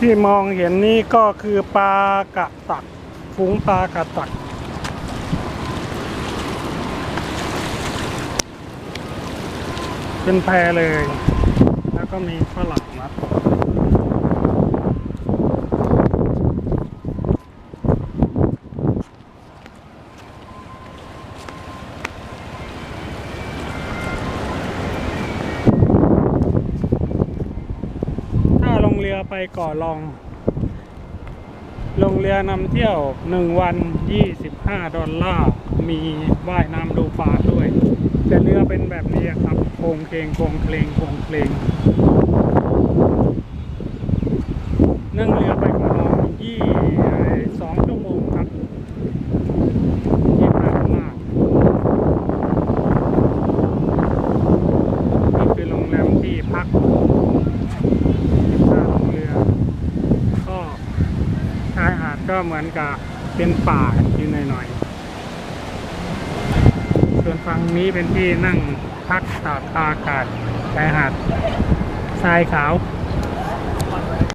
ที่มองเห็นนี่ก็คือปลากระตักฝูงปลากระตัก เป็นแพเลย แล้วก็มีฝรั่งมัด เรือไปเก่อลอง ลงเรือนำเที่ยวหนึ่งวันยี่สิบห้าดอลลาร์ มีว่ายน้ำดูปลาด้วย แต่เรือเป็นแบบนี้ครับโครงเคงโครงเคลงโครงเคลงนั่งเรือไปกับน้องยี่สองชั่วโมงครับยี่ห้าดอลลาร์นี่คือโรงแรมที่พักที่ท่าลงเรือ ก็ชายหาด ก็เหมือนกับเป็นป่าอยู่หน่อยๆ ส่วนฝั่งนี้เป็นที่นั่งพักตากอากาศชายหาดทรายขาว